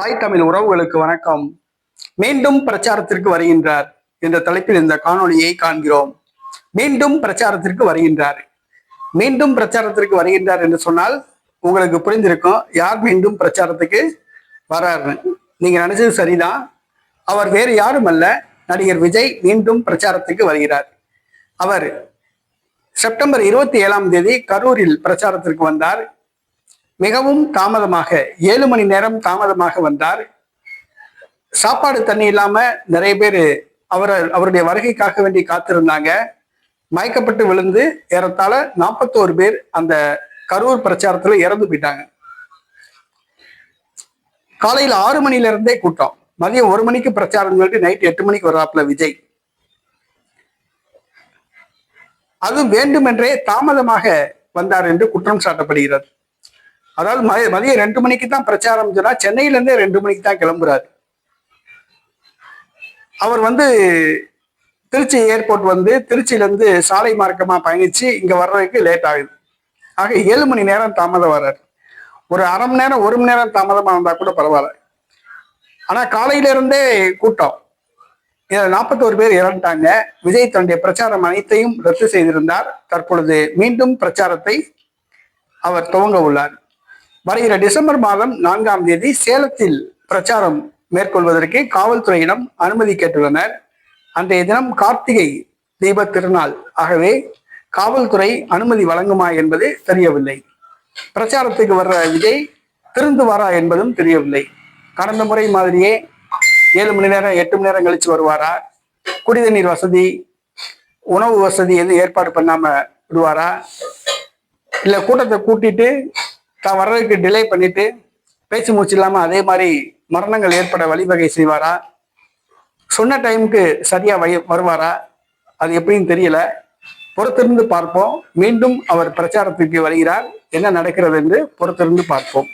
தாய் தமிழ் உறவுகளுக்கு வணக்கம். மீண்டும் பிரச்சாரத்திற்கு வருகின்றார் என்ற தலைப்பில் இந்த காணொலியை காண்கிறோம். மீண்டும் பிரச்சாரத்திற்கு வருகின்றார். மீண்டும் பிரச்சாரத்திற்கு வருகின்றார் என்று சொன்னால் உங்களுக்கு புரிந்திருக்கும் யார் மீண்டும் பிரச்சாரத்துக்கு வராருன்னு நீங்க நினைச்சது சரிதான். அவர் வேறு யாரும் அல்ல. நடிகர் விஜய் மீண்டும் பிரச்சாரத்துக்கு வருகிறார். அவர் செப்டம்பர் இருபத்தி ஏழாம் தேதி கரூரில் பிரச்சாரத்திற்கு வந்தார். மிகவும் தாமதமாக ஏழு மணி நேரம் தாமதமாக வந்தார். சாப்பாடு தண்ணி இல்லாம நிறைய பேர் அவர் அவருடைய வருகைக்காக வேண்டி காத்திருந்தாங்க. மயக்கப்பட்டு விழுந்து ஏறத்தாழ நாற்பத்தோரு பேர் அந்த கரூர் பிரச்சாரத்துல இறந்து போயிட்டாங்க. காலையில் ஆறு மணில இருந்தே கூட்டம். மதியம் ஒரு மணிக்கு பிரச்சாரம் சொல்லிட்டு நைட் எட்டு மணிக்கு வர்றாப்புல விஜய். அது வேண்டுமென்றே தாமதமாக வந்தார் என்று குற்றம் சாட்டப்படுகிறது. அதாவது மதிய மதியம் ரெண்டு மணிக்கு தான் பிரச்சாரம் சொன்னா சென்னையில இருந்தே ரெண்டு மணிக்கு தான் கிளம்புறாரு. அவர் வந்து திருச்சி ஏர்போர்ட் வந்து திருச்சியிலேருந்து சாலை மார்க்கமா பயணிச்சு இங்க வர்றதுக்கு லேட் ஆகுது. ஆக ஏழு மணி நேரம் தாமதம் வர்றாரு. ஒரு அரை மணி நேரம் ஒரு மணி நேரம் தாமதமா இருந்தால் கூட பரவாயில்ல. ஆனா காலையில இருந்தே கூட்டம். இதில் நாற்பத்தோரு பேர் இறந்துட்டாங்க. விஜய் தன்னுடைய பிரச்சாரம் அனைத்தையும் ரத்து செய்திருந்தார். தற்பொழுது மீண்டும் பிரச்சாரத்தை அவர் துவங்க உள்ளார். வருகிற டிசம்பர் மாதம் நான்காம் தேதி சேலத்தில் பிரச்சாரம் மேற்கொள்வதற்கு காவல்துறையிடம் அனுமதி கேட்டுள்ளனர். அன்றைய தினம் கார்த்திகை தீப திருநாள். ஆகவே காவல்துறை அனுமதி வழங்குமா என்பது தெரியவில்லை. பிரச்சாரத்துக்கு வர்ற விஜய் திருந்துவாரா என்பதும் தெரியவில்லை. கடந்த முறை மாதிரியே ஏழு மணி நேரம் எட்டு மணி நேரம் கழிச்சு வருவாரா? குடிதண்ணீர் வசதி உணவு வசதி எதுவும் ஏற்பாடு பண்ணாம விடுவாரா? இல்ல கூட்டத்தை கூட்டிட்டு தான் வர்றதுக்கு டிலே பண்ணிட்டு பேச்சு மூச்சு இல்லாம அதே மாதிரி மரணங்கள் ஏற்பட வழிவகை செய்வாரா? சொன்ன டைமுக்கு சரியா வை- வருவாரா? அது எப்படின்னு தெரியல. பொறுத்திருந்து பார்ப்போம். மீண்டும் அவர் பிரச்சாரத்துக்கு வருகிறார். என்ன நடக்கிறது என்று பொறுத்திருந்து பார்ப்போம்.